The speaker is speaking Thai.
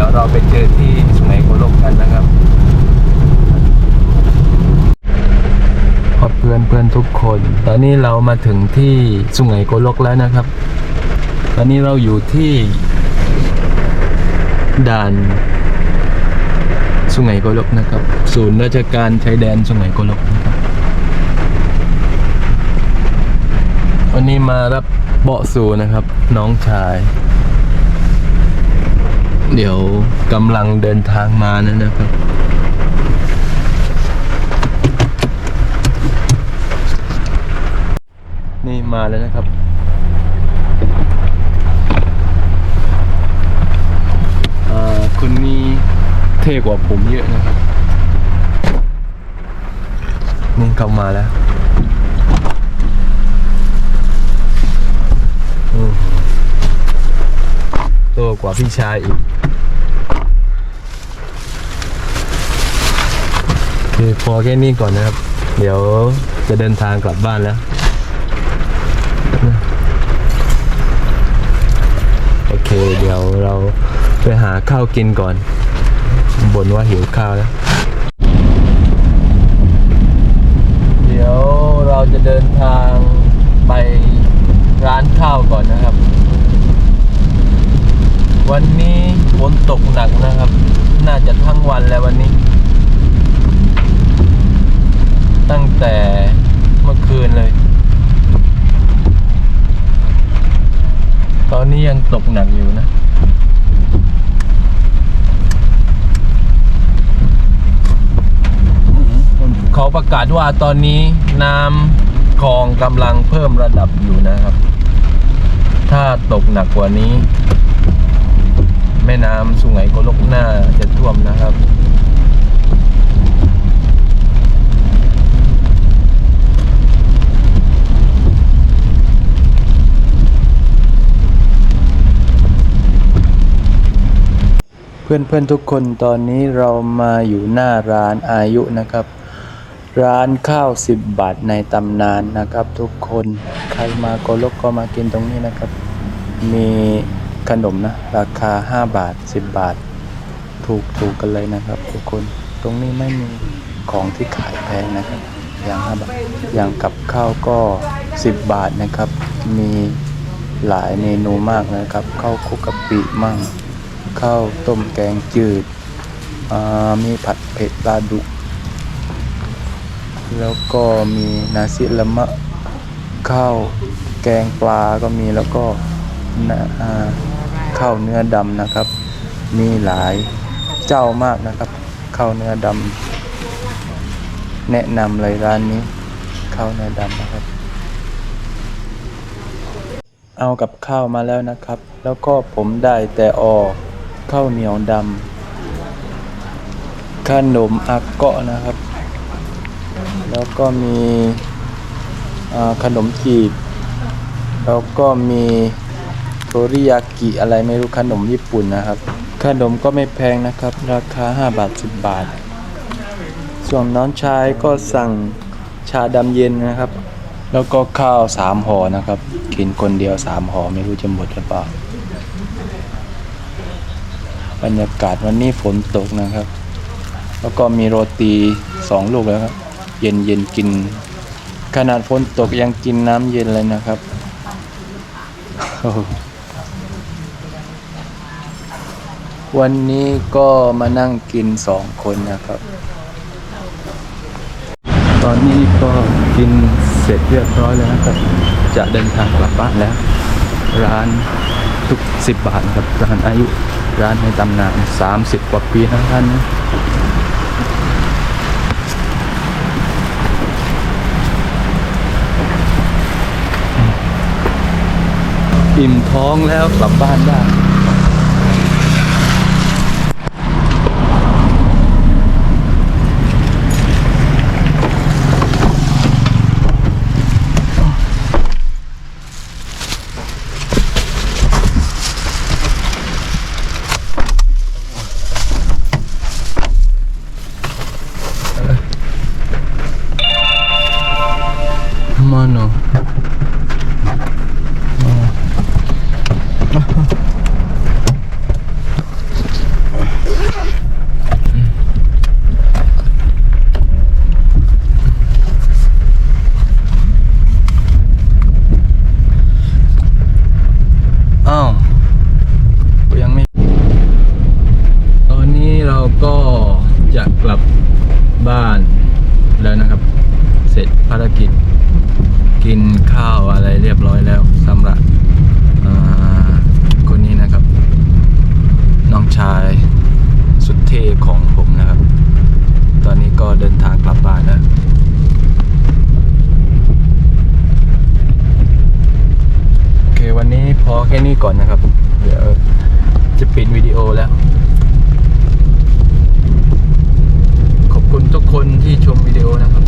ดี๋ยวเราไปเจอที่สุไหงโกลกกันนะครับขอบเพื่อนเพื่อนทุกคน ตอนนี้เรามาถึงที่สุไหงโกลกแล้วนะครับ ตอนนี้เราอยู่ที่ด่านสุไหงโกลกนะครับ ศูนย์ราชการชายแดนสุไหงโกลกนะครับวันนี้มารับเบาะสูนะครับ น้องชาย เดี๋ยวกำลังเดินทางมานะนะครับ นี่มาแล้วนะครับอ่าคุณนี่เท่กว่าผมเยอะนะครับ นี่เข้ามาแล้วอืมโตัว กว่าพี่ชายอีกโอพอแค่นี้ก่อนนะครับ เดี๋ยวจะเดินทางกลับบ้านแล้วโอเค เดี๋ยวเราไปหาข้าวกินก่อนบ่นว่าหิวข้าวแล้วเดี๋ยวเราจะเดินทางไปร้านข้าวก่อนนะครับ วันนี้ฝนตกหนักนะครับ น่า จะทั้งวันแล้ววันนี้ ตั้งแต่เมื่อคืนเลย ตอนนี้ยังตกหนักอยู่นะเขาประกาศว่าตอนนี้น้ำคลองกำลังเพิ่มระดับอยู่นะครับ ถ้าตกหนักกว่านี้ แม่น้ำสุไหงโกลกหน้าจะท่วมนะครับเพื่อนเพื่อนๆทุกคนตอนนี้เรามาอยู่หน้าร้านอายุนะครับ ร้านข้าว 10 บาทในตำนานนะครับ ทุกคนใครมาโกลกก็มากินตรงนี้นะครับ มี ขนมนะ ราคา 5 บาท 10 บาท ถูกถูกกันเลยนะครับทุกคนตรงนี้ไม่มีของที่ขายแพงนะครับอย่าง5บาทอย่างกับข้าวก็ 10 บาทนะครับ มีหลายเมนูมากนะครับข้าวคุกกะปิมั่งข้าวต้มแกงจืดมีผัดเผ็ดปลาดุก แล้วก็มีนาซิละมะข้าวแกงปลาก็มีแล้วก็นะอ่า ข้าวเนื้อดำนะครับ มีหลายเจ้ามากนะครับข้าวเนื้อดำแนะนำเลยร้านนี้ข้าวเนื้อดำนะครับ เอากับข้าวมาแล้วนะครับ แล้วก็ผมได้แต่ออข้าวเหนียวดำขนมอาเกาะนะครับ แล้วก็มีขนมจีบ แล้วก็มี โทริยากิอะไรไม่รู้ขนมญี่ปุ่นนะครับ ขนมก็ไม่แพงนะครับ ราคา 5 บาท 10 บาท ส่วนน้องชายก็สั่งชาดำเย็นนะครับ แล้วก็ข้าวสามห่อนะครับกินคนเดียวสามห่อไม่รู้จะหมดหรือเปล่า บรรยากาศวันนี้ฝนตกนะครับ แล้วก็มีโรตีสองลูกแล้วครับ เย็นเย็นกิน ขนาดฝนตกยังกินน้ำเย็นเลยนะครับโอ้โห วันนี้ก็มานั่งกินสองคนนะครับ ตอนนี้ก็กินเสร็จเรียบร้อยแล้วนะครับ จะเดินทางกลับบ้านแล้ว ร้านทุกสิบบาทครับร้านอายุร้านในตำนานสามสิบกว่าปีนะท่านนะอิ่มท้องแล้วกลับบ้านได้ ข้าวอะไรเรียบร้อยแล้วสำหรับคนนี้นะครับ น้องชายสุดเท่ของผมนะครับ ตอนนี้ก็เดินทางกลับบ้านแล้วโอเควันนี้พอแค่นี้ก่อนนะครับ เดี๋ยวจะปิดวิดีโอแล้วขอบคุณทุกคนที่ชมวิดีโอนะครับ